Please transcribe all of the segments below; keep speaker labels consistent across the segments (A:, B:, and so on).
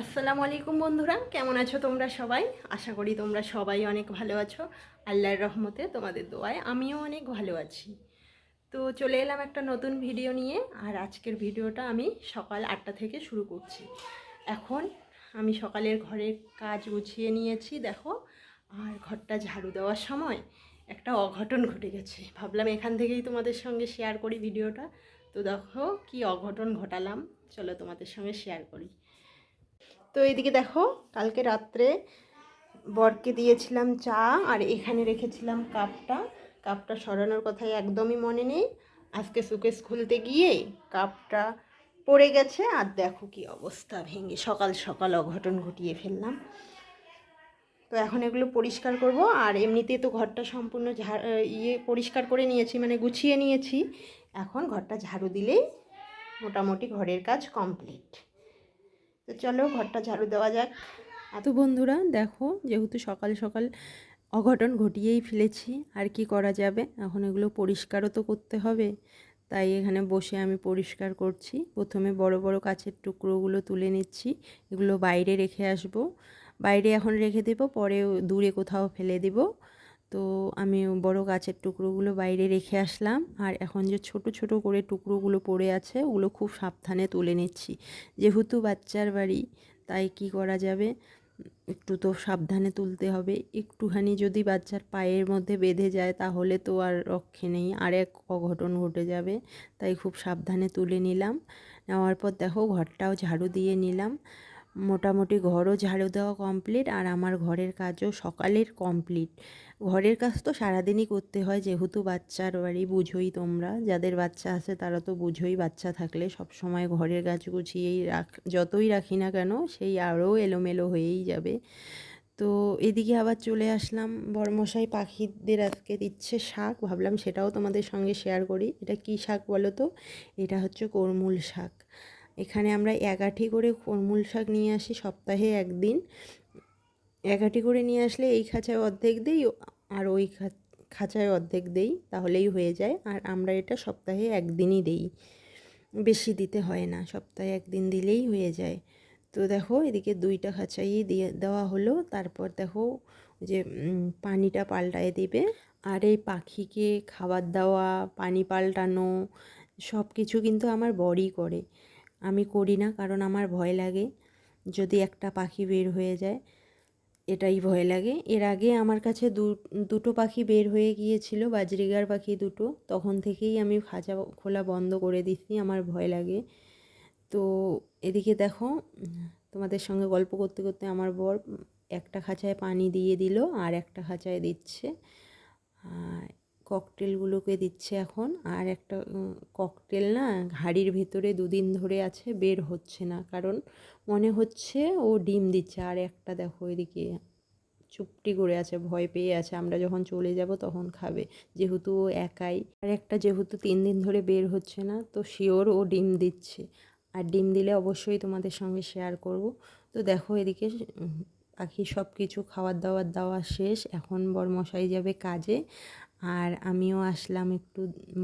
A: আসসালামু আলাইকুম বন্ধুরা, কেমন আছো তোমরা সবাই? আশা করি তোমরা সবাই অনেক ভালো আছো। আল্লাহর রহমতে তোমাদের দোয়ায় আমিও অনেক ভালো আছি। তো চলে এলাম একটা নতুন ভিডিও নিয়ে, আর আজকের ভিডিওটা আমি সকাল আটটা থেকে শুরু করছি। এখন আমি সকালের ঘরের কাজ গুছিয়ে নিয়েছি, দেখো। আর ঘরটা ঝাড়ু দেওয়ার সময় একটা অঘটন ঘটে গেছে। ভাবলাম এখান থেকেই তোমাদের সঙ্গে শেয়ার করি ভিডিওটা। তো দেখো কি অঘটন ঘটালাম। চলো তোমাদের সঙ্গে শেয়ার করি। তো এইদিকে দেখো, কালকে রাত্রে বরকে দিয়েছিলাম চা আর এখানে রেখেছিলাম কাপটা। কাপটা সরানোর কথাই একদমই মনে নেই। আজকে সুকেশ খুলতে গিয়ে কাপটা পড়ে গেছে আর দেখো কি অবস্থা ভেঙে, সকাল সকাল অঘটন ঘটিয়ে ফেললাম। তো এখন এগুলো পরিষ্কার করব আর এমনিতে তো ঘরটা সম্পূর্ণ ঝা- ইয়ে পরিষ্কার করে নিয়েছি মানে গুছিয়ে নিয়েছি। এখন ঘরটা ঝাড়ু দিলেই মোটামুটি ঘরের কাজ কমপ্লিট। তো চলো ঘরটা ঝাড়ু দেওয়া যাক। তো বন্ধুরা, দেখো যেহেতু সকাল সকাল অঘটন ঘটিয়েই ফেলেছি, আর কি করা যাবে? এখন এগুলো পরিষ্কারও তো করতে হবে, তাই এখানে বসে আমি পরিষ্কার করছি। প্রথমে বড় বড় কাছের টুকরোগুলো তুলে নিচ্ছি, এগুলো বাইরে রেখে আসব। বাইরে এখন রেখে দেবো, পরে দূরে কোথাও ফেলে দেব। তো আমি বড় গাছের টুকরোগুলো বাইরে রেখে আসলাম। আর এখন যে ছোট ছোট করে টুকরোগুলো পড়ে আছে, ওগুলো খুব সাবধানে তুলে নিচ্ছি। যেহেতু বাচ্চার বাড়ি, তাই কি করা যাবে? একটু তো সাবধানে তুলতে হবে। একটুখানি যদি বাচ্চার পায়ের মধ্যে বেঁধে যায়, তাহলে তো আর রক্ষে নেই। আর এক অঘটন ঘটে যাবে, তাই খুব সাবধানে তুলে নিলাম। নেওয়ার পর দেখো, ঘরটাও ঝাড়ু দিয়ে নিলাম। মোটামুটি ঘরও ঝাড়ু দেওয়া কমপ্লিট আর আমার ঘরের কাজও সকালের কমপ্লিট ঘরের কাজ তো সারাদিনই করতে হয়, যেহেতু বাচ্চার বাড়ি বুঝোই তোমরা। যাদের বাচ্চা আছে তারা তো বুঝোই বাচ্চা থাকলে সব সময় ঘরের কাজ গুছিয়েই রাখ, যতই রাখি না কেন সেই আরও এলোমেলো হয়েই যাবে। তো এদিকে আবার চলে আসলাম বড়মশাই পাখিদের আজকে দিচ্ছে শাক। ভাবলাম সেটাও তোমাদের সঙ্গে শেয়ার করি। এটা কী শাক বলো তো? এটা হচ্ছে করমূল শাক। এখানে আমরা একাঠি করে করমূল শাক নিয়ে আসি সপ্তাহে একদিন। একাঠি করে নিয়ে আসলে এই খাঁচায় অর্ধেক দিই আর ওই খাঁচায় অর্ধেক দেই, তাহলেই হয়ে যায়। আর আমরা এটা সপ্তাহে একদিনই দেই। বেশি দিতে হয় না, সপ্তাহে একদিন দিলেই হয়ে যায়। তো দেখো, এদিকে দুইটা খাঁচাই দিয়ে দেওয়া হলো। তারপর দেখো, যে পানিটা পাল্টায় দেবে। আর এই পাখিকে খাবার দেওয়া, পানি পাল্টানো সব কিছু কিন্তু আমার বরই করে। আমি করি না, কারণ আমার ভয় লাগে যদি একটা পাখি বের হয়ে যায়, এটাই ভয় লাগে। এর আগে আমার কাছে দু, দুটো পাখি বের হয়ে গিয়েছিল, বাজরিগার পাখি দুটো। তখন থেকেই আমি খাঁচা খোলা বন্ধ করে দিচ্ছি, আমার ভয় লাগে। তো এদিকে দেখো, তোমাদের সঙ্গে গল্প করতে করতে আমার বর একটা খাঁচায় পানি দিয়ে দিল আর একটা খাঁচায় দিচ্ছে। ককটেলগুলোকে দিচ্ছে এখন। আর একটা ককটেল না হাড়ির ভিতরে দুদিন ধরে আছে, বের হচ্ছে না। কারণ মনে হচ্ছে ও ডিম দিচ্ছে। আর একটা দেখো এদিকে চুপটি করে আছে, ভয় পেয়ে আছে। আমরা যখন চলে যাব তখন খাবে। যেহেতু ও একাই। আর একটা যেহেতু তিন দিন ধরে বের হচ্ছে না, তো শিওর ও ডিম দিচ্ছে। আর ডিম দিলে অবশ্যই তোমাদের সঙ্গে শেয়ার করব। তো দেখো এদিকে পাখি সব কিছু খাবার দাবার দেওয়া শেষ। এখন বরমশাই যাবে কাজে। আর আমিও আসলাম একটু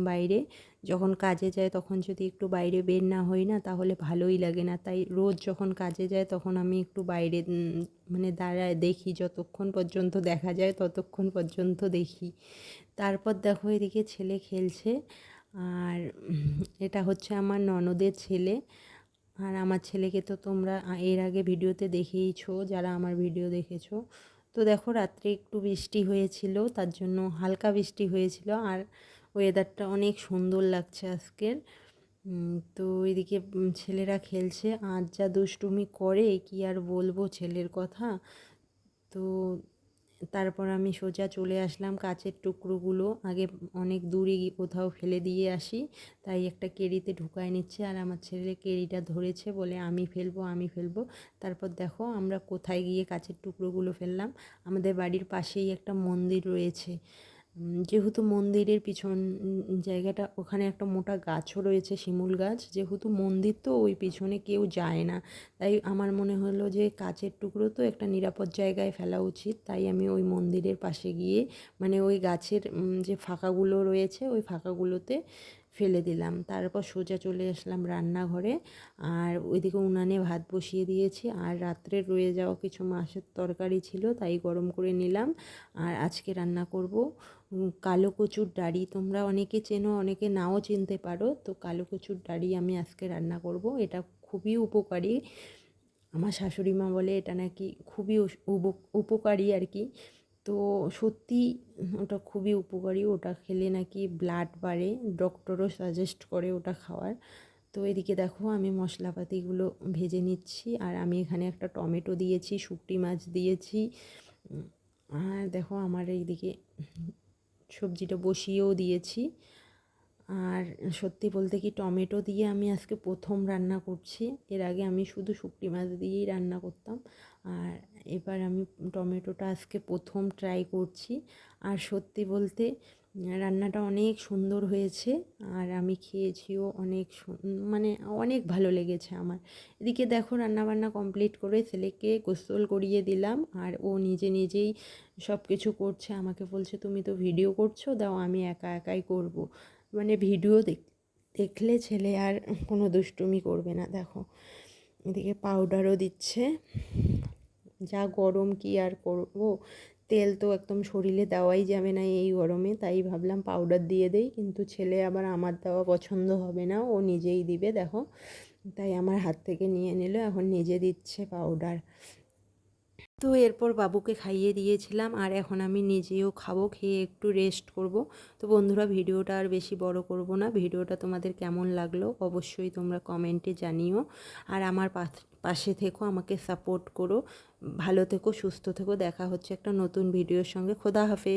A: বাইরে। যখন কাজে যায় তখন যদি একটু বাইরে বের না হই না তাহলে ভালোই লাগে না। তাই রোজ যখন কাজে যায় তখন আমি একটু বাইরে মানে দাঁড়ায় দেখি। যতক্ষণ পর্যন্ত দেখা যায় ততক্ষণ পর্যন্ত দেখি। তারপর দেখো এদিকে ছেলে খেলছে। আর এটা হচ্ছে আমার ননদের ছেলে। আর আমার ছেলেকে তো তোমরা এর আগে ভিডিওতে দেখেইছো, যারা আমার ভিডিও দেখেছ। তো দেখো রাত্রে একটু বৃষ্টি হয়েছিল, তার জন্য হালকা বৃষ্টি হয়েছিল আর ওয়েদারটা অনেক সুন্দর লাগছে আজকের। তো এদিকে ছেলেরা খেলছে, আর যা দুষ্টুমি করে, কি আর বলব ছেলের কথা। তো তারপর আমি সোজা চলে আসলাম কাচের টুকরোগুলো। আগে অনেক দূরে গিয়ে কোথাও ফেলে দিয়ে আসি। তাই একটা কেরিতে ঢুকায় নিচ্ছে আর আমার ছেলে কেরিটা ধরেছে বলে আমি ফেলব আমি ফেলব। তারপর দেখো আমরা কোথায় গিয়ে কাচের টুকরোগুলো ফেললাম। আমাদের বাড়ির পাশেই একটা মন্দির রয়েছে। যেহেতু মন্দিরের পিছন জায়গাটা ওখানে একটা মোটা গাছও রয়েছে, শিমুল গাছ। যেহেতু মন্দির তো ওই পিছনে কেউ যায় না। তাই আমার মনে হলো যে কাচের টুকরো তো একটা নিরাপদ জায়গায় ফেলা উচিত। তাই আমি ওই মন্দিরের পাশে গিয়ে মানে ওই গাছের যে ফাঁকাগুলো রয়েছে, ওই ফাঁকাগুলোতে
B: ফেলে দিলাম। তারপর সোজা চলে আসলাম রান্নাঘরে। আর ওইদিকে উনানে ভাত বসিয়ে দিয়েছি। আর রাত্রে রয়ে যাওয়া কিছু মাছের তরকারি ছিল, তাই গরম করে নিলাম। আর আজকে রান্না করব কালো কচুর ডাড়ি। তোমরা অনেকে চেনো, অনেকে নাও চিনতে পারো। তো কালো কচুর ডাড়ি আমি আজকে রান্না করব। এটা খুবই উপকারী। আমার শাশুড়ি মা বলে এটা নাকি খুবই উপকারী আর কি। তো সত্যি ওটা খুবই উপকারী। ওটা খেলে নাকি ব্লাড বাড়ে ডক্টরও সাজেস্ট করে ওটা খাওয়ার। তো এদিকে দেখো আমি মশলাপাতিগুলো ভেজে নিচ্ছি আর আমি এখানে একটা টমেটো দিয়েছি, শুকটি মাছ দিয়েছি। আর দেখো আমার এইদিকে সবজিটা বসিয়েও দিয়েছি। আর সত্যি বলতে কি টমেটো দিয়ে আমি আজকে প্রথম রান্না করছি। এর আগে আমি শুধু শুকটি মাছ দিয়েই রান্না করতাম। আর এবার আমি টমেটোটা আজকে প্রথম ট্রাই করছি। আর সত্যি বলতে রান্নাটা অনেক সুন্দর হয়েছে। আর আমি খেয়েছিও অনেক মানে অনেক ভালো লেগেছে আমার। এদিকে দেখো রান্নাবান্না কমপ্লিট করে ছেলেকে গোসল করিয়ে দিলাম। আর ও নিজে নিজেই সব কিছু করছে। আমাকে বলছে, তুমি তো ভিডিও করছ, দাও, আমি একা একাই করব। মানে ভিডিও দেখ, দেখলে ছেলে আর কোনো দুষ্টুমি করবে না, দেখো। এদিকে পাউডারও দিচ্ছে। যা গরম কি আর করব? তেল তো একদম শরীরে দেওয়াই যাবে না এই গরমে, তাই ভাবলাম পাউডার দিয়ে দেই, কিন্তু ছেলে আবার আমার দেওয়া পছন্দ হবে না, ও নিজেই দিবে, দেখো। তাই আমার হাত থেকে নিয়ে নিল, এখন নিজে দিচ্ছে পাউডার তো এরপর বাবুকে খাইয়ে দিয়েছিলাম আর এখন আমি নিজেও খাব, খেয়ে একটু রেস্ট করব। তো বন্ধুরা, ভিডিওটা আর বেশি বড় করব না। ভিডিওটা তোমাদের কেমন লাগল অবশ্যই তোমরা কমেন্টে জানিও। আর আমার পাশ- থেকো, আমাকে সাপোর্ট করো। ভালো থেকো, সুস্থ থেকো। দেখা হচ্ছে একটা নতুন ভিডিওর সঙ্গে। খোদা হাফেজ।